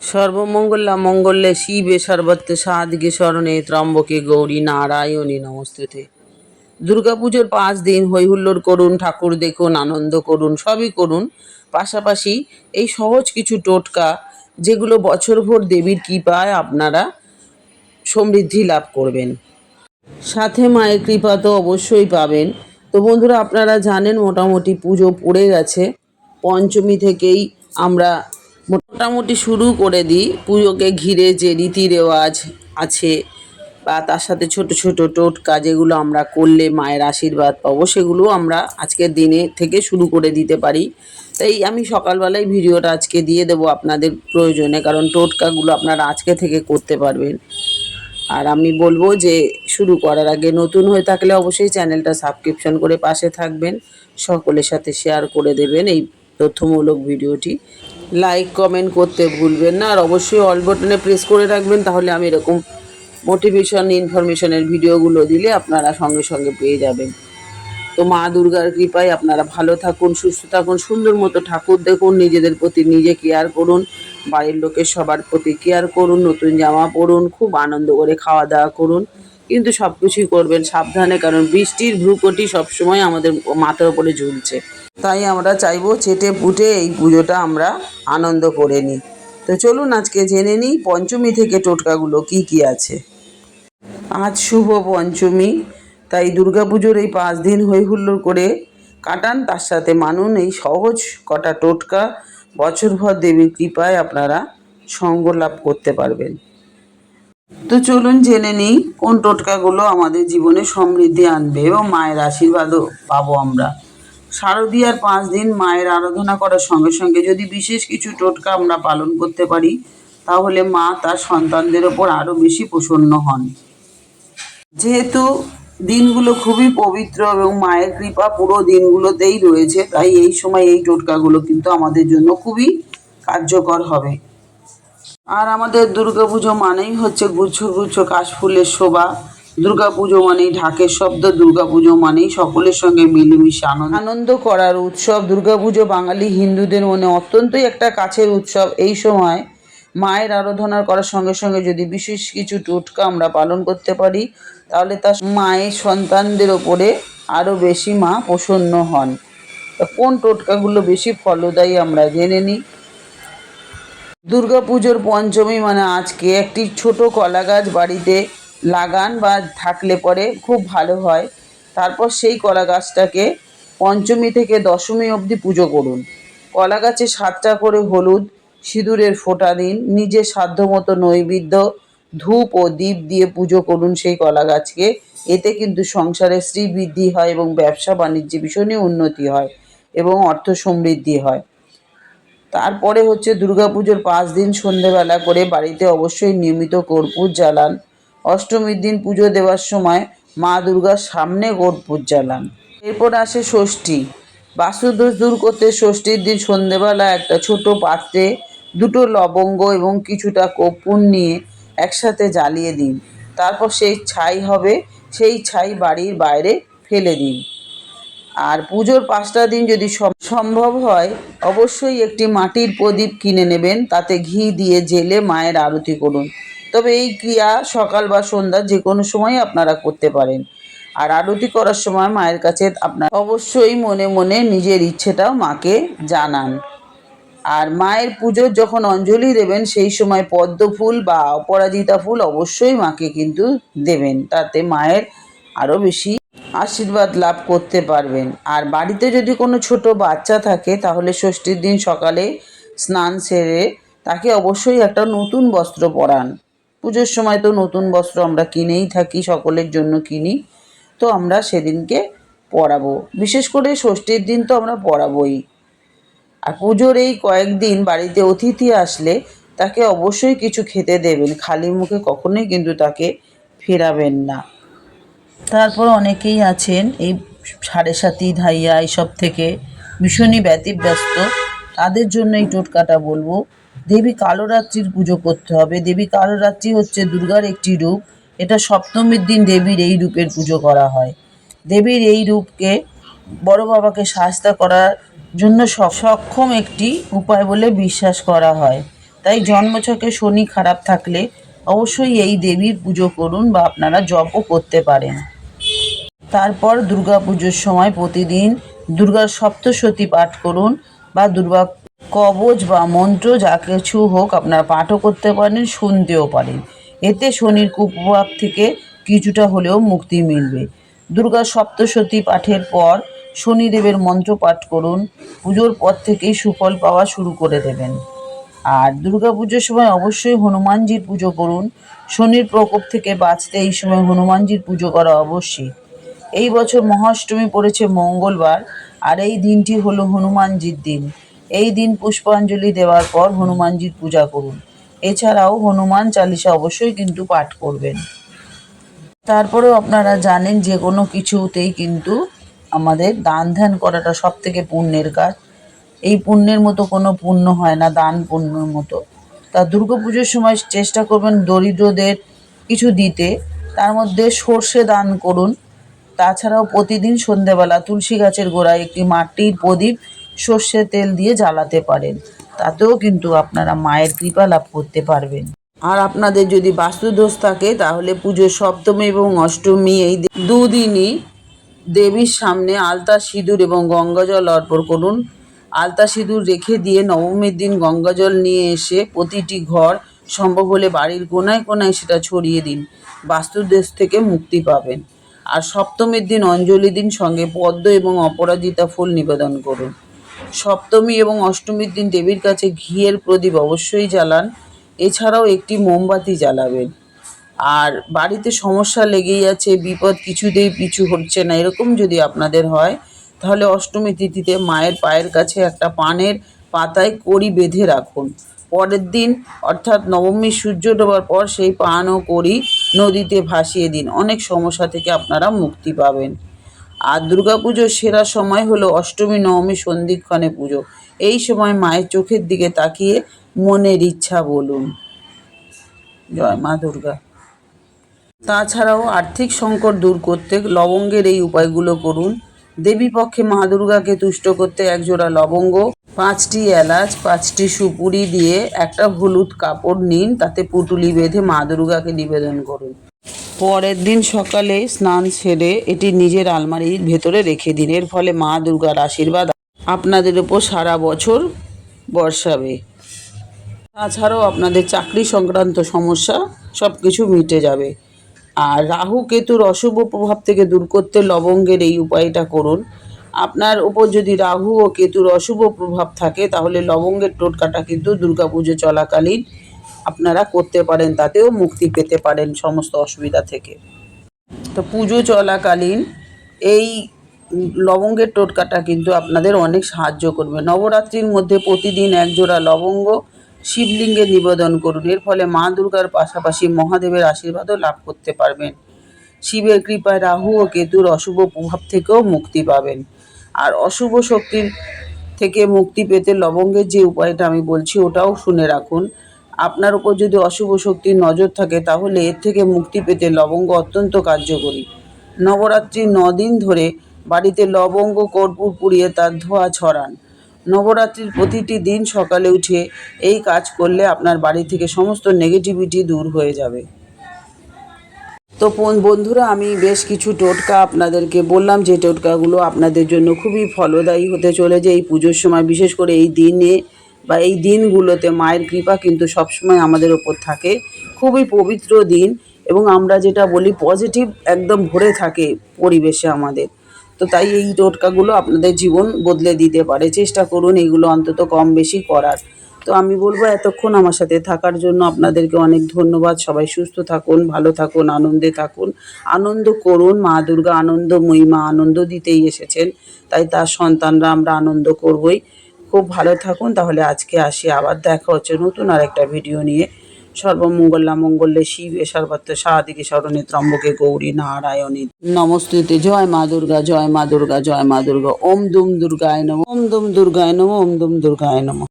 সর্বমঙ্গলা মঙ্গলে শিবে সর্বত্র সাদিকে স্মরণে ত্রম্বকে গৌরী নারায়ণী নমস্তুতে। দুর্গাপুজোর পাঁচ দিন হৈহুল্লোড় করুন, ঠাকুর দেখুন, আনন্দ করুন, সবই করুন। পাশাপাশি এই সহজ কিছু টোটকা যেগুলো বছরভর দেবীর কৃপায় আপনারা সমৃদ্ধি লাভ করবেন। সাথে মায়ের কৃপা তো অবশ্যই পাবেন। তো বন্ধুরা, আপনারা জানেন মোটামুটি পুজো পড়ে গেছে। পঞ্চমী থেকেই আমরা মোটামুটি শুরু করে দিই। পুজোকে ঘিরে যে রীতি রেওয়াজ আছে বা তার সাথে ছোট ছোট টোটকা যেগুলো আমরা করলে মায়ের আশীর্বাদ পাবো, সেগুলো আমরা আজকের দিনে থেকে শুরু করে দিতে পারি। তাই আমি সকালবেলায় ভিডিওটা আজকে দিয়ে দেবো আপনাদের প্রয়োজনে, কারণ টোটকাগুলো আপনারা আজকে থেকে করতে পারবেন। আর আমি বলব যে শুরু করার আগে নতুন হয়ে থাকলে অবশ্যই চ্যানেলটা সাবস্ক্রিপশন করে পাশে থাকবেন। সকলের সাথে শেয়ার করে দেবেন এই তথ্যমূলক ভিডিওটি। লাইক কমেন্ট করতে ভুলবেন না। আর অবশ্যই অল বটনে প্রেস করে রাখবেন, তাহলে আমি এরকম মোটিভেশন ইনফরমেশনের ভিডিওগুলো দিলে আপনারা সঙ্গে সঙ্গে পেয়ে যাবেন। তো মা দুর্গার কৃপায় আপনারা ভালো থাকুন, সুস্থ থাকুন, সুন্দর মতো ঠাকুর দেখুন, নিজেদের প্রতি নিজে কেয়ার করুন, বাড়ির লোকের সবার প্রতি কেয়ার করুন, নতুন জামা পরুন, খুব আনন্দ করে খাওয়া দাওয়া করুন। কিন্তু সব কিছুই করবেন সাবধানে, কারণ বৃষ্টির ভ্রুকটি সবসময় আমাদের মাথার উপরে ঝুলছে। তাই আমরা চাইব চেটে পুটে এই পুজোটা আমরা আনন্দ করে নিই। তো চলুন আজকে জেনে নিই পঞ্চমী থেকে টোটকাগুলো কি কি আছে। আজ শুভ পঞ্চমী, তাই দুর্গাপুজোর এই পাঁচ দিন হই হুল্লোড় করে কাটান, তার সাথে মানুন এই সহজ কটা টোটকা। বছরভর দেবীর কৃপায় আপনারা সঙ্গ লাভ করতে পারবেন। তো চলুন জেনে নিই কোন টোটকাগুলো আমাদের জীবনে সমৃদ্ধি আনবে এবং মায়ের আশীর্বাদও পাবো আমরা। শারদীয়ার পাঁচ দিন মায়ের আরাধনা করার সঙ্গে সঙ্গে যদি বিশেষ কিছু টোটকা আমরা পালন করতে পারি, তাহলে মা তার সন্তানদের ওপর আরও বেশি প্রসন্ন হন। যেহেতু দিনগুলো খুবই পবিত্র এবং মায়ের কৃপা পুরো দিনগুলোতেই রয়েছে, তাই এই সময় এই টোটকাগুলো কিন্তু আমাদের জন্য খুবই কার্যকর হবে। আর আমাদের দুর্গাপুজো মানেই হচ্ছে গুচ্ছ গুচ্ছ কাশফুলের শোভা। দুর্গাপুজো মানেই ঢাকের শব্দ, দুর্গাপুজো মানেই সকলের সঙ্গে মিলেমিশে আনন্দ। আনন্দ করার উৎসব, দুর্গাপুজো বাঙালি হিন্দুদের মনে অত্যন্তই একটা কাছের উৎসব। এই সময় মায়ের আরাধনা করার সঙ্গে সঙ্গে যদি বিশেষ কিছু টোটকা আমরা পালন করতে পারি, তাহলে তার মায়ের সন্তানদের ওপরে আরও বেশি মা প্রসন্ন হন। কোন টোটকাগুলো বেশি ফলদায়ী আমরা জেনে নিই? দুর্গাপুজোর পঞ্চমী মানে আজকে একটি ছোট কলা গাছ বাড়িতে লাগান বা থাকলে পরে খুব ভালো হয়। তারপর সেই কলা গাছটাকে পঞ্চমী থেকে দশমী অবধি পুজো করুন। কলা গাছে সাতটা করে হলুদ, সিঁদুরের ফোঁটা দিন, নিজের সাধ্যমতো নৈবেদ্য, ধূপ ও দীপ দিয়ে পুজো করুন সেই কলা গাছকে এতে কিন্তু সংসারে শ্রী বৃদ্ধি হয় এবং ব্যবসা বাণিজ্যে ভীষণই উন্নতি হয় এবং অর্থ সমৃদ্ধি হয়। তারপরে হচ্ছে দুর্গাপুজোর পাঁচ দিন সন্ধেবেলা করে বাড়িতে অবশ্যই নিয়মিত কর্পূর জ্বালান। অষ্টমীর দিন পুজো দেওয়ার সময় মা দুর্গার সামনে কর্পূর জ্বালান। এরপর আসে ষষ্ঠী। বাস্তুদোষ দূর করতে ষষ্ঠীর দিন সন্ধেবেলা একটা ছোট পাত্রে দুটো লবঙ্গ এবং কিছুটা কর্পূর নিয়ে একসাথে জ্বালিয়ে দিন। তারপর সেই ছাই হবে, সেই ছাই বাড়ির বাইরে ফেলে দিন। আর পুজোর পাঁচটা দিন যদি সম- সম্ভব হয়, অবশ্যই একটি মাটির প্রদীপ কিনে নেবেন, তাতে ঘি দিয়ে জেলে মায়ের আরতি করুন। তবে এই ক্রিয়া সকাল বা সন্ধ্যা যে কোনো সময় আপনারা করতে পারেন। আর আরতি করার সময় মায়ের কাছে আপনার অবশ্যই মনে মনে নিজের ইচ্ছেটাও মাকে জানান। আর মায়ের পুজোর যখন অঞ্জলি দেবেন, সেই সময় পদ্ম ফুল বা অপরাজিতা ফুল অবশ্যই মাকে কিন্তু দেবেন। তাতে মায়ের আরও বেশি আশীর্বাদ লাভ করতে পারবেন। আর বাড়িতে যদি কোনো ছোট বাচ্চা থাকে, তাহলে ষষ্ঠীর দিন সকালে স্নান সেরে তাকে অবশ্যই একটা নতুন বস্ত্র পরান। পুজোর সময় তো নতুন বস্ত্র আমরা কিনেই থাকি, সকলের জন্য কিনি, তো আমরা সেদিনকে পরাবো। বিশেষ করে ষষ্ঠীর দিন তো আমরা পরাবোই। আর পুজোর এই কয়েকদিন বাড়িতে অতিথি আসলে তাকে অবশ্যই কিছু খেতে দেবেন। খালি মুখে কখনোই কিন্তু তাকে ফেরাবেন না। তারপর অনেকেই আছেন, এই সাড়ে সাতি, ধাইয়া, এইসব থেকে ভীষণই ব্যতিব্যস্ত। তাদের জন্য এই টোটকাটা বলব। দেবী কালরাত্রির পুজো করতে হবে। দেবী কালরাত্রি হচ্ছে দুর্গার একটি রূপ। এটা সপ্তমীর দিন দেবীর এই রূপের পুজো করা হয়। দেবীর এই রূপকে বড় বাবাকে সাহায্য করার জন্য সক্ষম একটি উপায় বলে বিশ্বাস করা হয়। তাই জন্মছকে শনি খারাপ থাকলে অবশ্যই এই দেবীর পুজো করুন বা আপনারা জপও করতে পারেন। তারপর দুর্গা পুজোর সময় প্রতিদিন দুর্গার সপ্তশতী পাঠ করুন বা দুর্গা কবচ বা মন্ত্র যা কিছু হোক আপনারা পাঠও করতে পারেন, শুনতেও পারেন। এতে শনির কুপ্রভাব থেকে কিছুটা হলেও মুক্তি মিলবে। দুর্গার সপ্তশতী পাঠের পর শনিদেবের মন্ত্র পাঠ করুন। পুজোর পর থেকেই সুফল পাওয়া শুরু করে দেবেন। আর দুর্গা পুজোর সময় অবশ্যই হনুমানজির পুজো করুন। শনির প্রকোপ থেকে বাঁচতে এই সময় হনুমানজির পুজো করা অবশ্যই। এই বছর মহাষ্টমী পড়েছে মঙ্গলবার, আর এই দিনটি হলো হনুমানজির দিন। এই দিন পুষ্পাঞ্জলি দেওয়ার পর হনুমানজির পূজা করুন। এছাড়াও হনুমান চালিসা অবশ্যই কিন্তু পাঠ করবেন। তারপরেও আপনারা জানেন যে কোনো কিছুতেই কিন্তু আমাদের দান ধ্যান করাটা সব থেকে পুণ্যের কাজ। এই পুণ্যের মতো কোনো পুণ্য হয় না, দান পুণ্যর মতো। তা পুজোর সময় চেষ্টা করবেন দরিদ্রদের কিছু দিতে। তার মধ্যে সর্ষে দান করুন। তাছাড়াও প্রতিদিন সন্ধেবেলা তুলসী গাছের গোড়ায় একটি মাটির প্রদীপ সর্ষের তেল দিয়ে জ্বালাতে পারেন। তাতেও কিন্তু আপনারা মায়ের কৃপা লাভ করতে পারবেন। আর আপনাদের যদি বাস্তুদোষ থাকে, তাহলে পুজোর সপ্তমী এবং অষ্টমী এই দুদিনই দেবীর সামনে আলতা, সিঁদুর এবং গঙ্গাজল অর্পণ করুন। আলতা সিঁদুর রেখে দিয়ে নবমীর দিন গঙ্গাজল নিয়ে এসে প্রতিটি ঘর সম্ভব হলে বাড়ির কোনায় কোনায় সেটা ছড়িয়ে দিন। বাস্তুদেশ থেকে মুক্তি পাবেন। আর সপ্তমীর দিন অঞ্জলি দিন সঙ্গে পদ্ম এবং অপরাজিতা ফুল নিবেদন করুন। সপ্তমী এবং অষ্টমীর দিন দেবীর কাছে ঘিয়ের প্রদীপ অবশ্যই জ্বালান। এছাড়াও একটি মোমবাতি জ্বালাবেন। আর বাড়িতে সমস্যা লেগেই আছে, বিপদ কিছুতেই পিছু হচ্ছে না। এরকম যদি আপনাদের হয় তাহলে অষ্টমী তিথিতে মায়ের পায়ের কাছে একটা পানের পাতায় কড়ি বেঁধে রাখুন। পরের দিন, অর্থাৎ নবমী সূর্য ডোবার পর সেই পান ও কড়ি নদীতে ভাসিয়ে দিন। অনেক সমস্যা থেকে আপনারা মুক্তি পাবেন। আর দুর্গাপুজোর সেরা সময় হলো অষ্টমী, নবমী সন্ধিক্ষণে পুজো। এই সময় মায়ের চোখের দিকে তাকিয়ে মনের ইচ্ছা বলুন। জয় মা দুর্গা। তাছাড়াও আর্থিক সংকট দূর করতে লবঙ্গের এই উপায়গুলো করুন। দেবী পক্ষে মা দুর্গাকে তুষ্ট করতে একজোড়া লবঙ্গ, পাঁচটি এলাচ, পাঁচটি সুপুরি দিয়ে একটা হলুদ কাপড় নিন, তাতে পুটুলি বেঁধে মা দুর্গাকে নিবেদন করুন। পরের দিন সকালে স্নান সেরে এটি নিজের আলমারির ভেতরে রেখে দিন। এর ফলে মা দুর্গার আশীর্বাদ আপনাদের উপর সারা বছর বর্ষাবে। তাছাড়াও আপনাদের চাকরি সংক্রান্ত সমস্যা সব কিছু মিটে যাবে। আর রাহু কেতুর অশুভ প্রভাব থেকে দূর করতে লবঙ্গের এই উপায়টা করুন। আপনার উপর যদি রাহু ও কেতুর অশুভ প্রভাব থাকে, তাহলে লবঙ্গের টোটকাটা কিন্তু দুর্গাপুজো চলাকালীন আপনারা করতে পারেন, তাতেও মুক্তি পেতে পারেন সমস্ত অসুবিধা থেকে। তো পুজো চলাকালীন এই লবঙ্গের টোটকাটা কিন্তু আপনাদের অনেক সাহায্য করবে। নবরাত্রির মধ্যে প্রতিদিন একজোড়া লবঙ্গ শিবলিঙ্গে নিবেদন করুন। এর ফলে মা দুর্গার পাশাপাশি মহাদেবের আশীর্বাদও লাভ করতে পারবেন। শিবের কৃপায় রাহু ও কেতুর অশুভ প্রভাব থেকেও মুক্তি পাবেন। আর অশুভ শক্তির থেকে মুক্তি পেতে লবঙ্গের যে উপায়টা আমি বলছি, ওটাও শুনে রাখুন। আপনার উপর যদি অশুভ শক্তির নজর থাকে, তাহলে এর থেকে মুক্তি পেতে লবঙ্গ অত্যন্ত কার্যকরী। নবরাত্রি দিন ধরে বাড়িতে লবঙ্গ কর্পূর পুড়িয়ে তার ধোঁয়া ছড়ান। নবরাত্রির প্রতিটি দিন সকালে উঠে এই কাজ করলে আপনার বাড়ি থেকে সমস্ত নেগেটিভিটি দূর হয়ে যাবে। তো বোন- বন্ধুরা, আমি বেশ কিছু টোটকা আপনাদেরকে বললাম। যে টোটকাগুলো আপনাদের জন্য খুবই ফলদায়ী হতে চলেছে এই পুজোর সময়। বিশেষ করে এই দিনে বা এই দিনগুলোতে মায়ের কৃপা কিন্তু সবসময় আমাদের ওপর থাকে। খুবই পবিত্র দিন এবং আমরা যেটা বলি পজিটিভ একদম ভরে থাকে পরিবেশে আমাদের। তো তাই এই টোটকাগুলো আপনাদের জীবন বদলে দিতে পারে। চেষ্টা করুন এগুলো অন্তত কম বেশি করার। তো আমি বলব এতক্ষণ আমার সাথে থাকার জন্য আপনাদেরকে অনেক ধন্যবাদ। সবাই সুস্থ থাকুন, ভালো থাকুন, আনন্দে থাকুন। আনন্দ করুন, মা দুর্গা আনন্দময়ী মা আনন্দ দিতেই এসেছেন। তাই তার সন্তানরা আমরা আনন্দ করবই। খুব ভালো থাকুন, তাহলে আজকে আসি। আবার দেখা হচ্ছে নতুন আর একটা ভিডিও নিয়ে। সর্বমঙ্গলা মঙ্গলে শিবে সর্বত্র সাদিকে স্মরণে ত্রম্বকে গৌরী নারায়ণী। নমস্তুতে, জয় মা দুর্গা, জয় মা দুর্গা, জয় মা দুর্গা, ওম দুম দুর্গায় নম, ওম দুম দুর্গায় নম, ওম দুম দুর্গায় নম।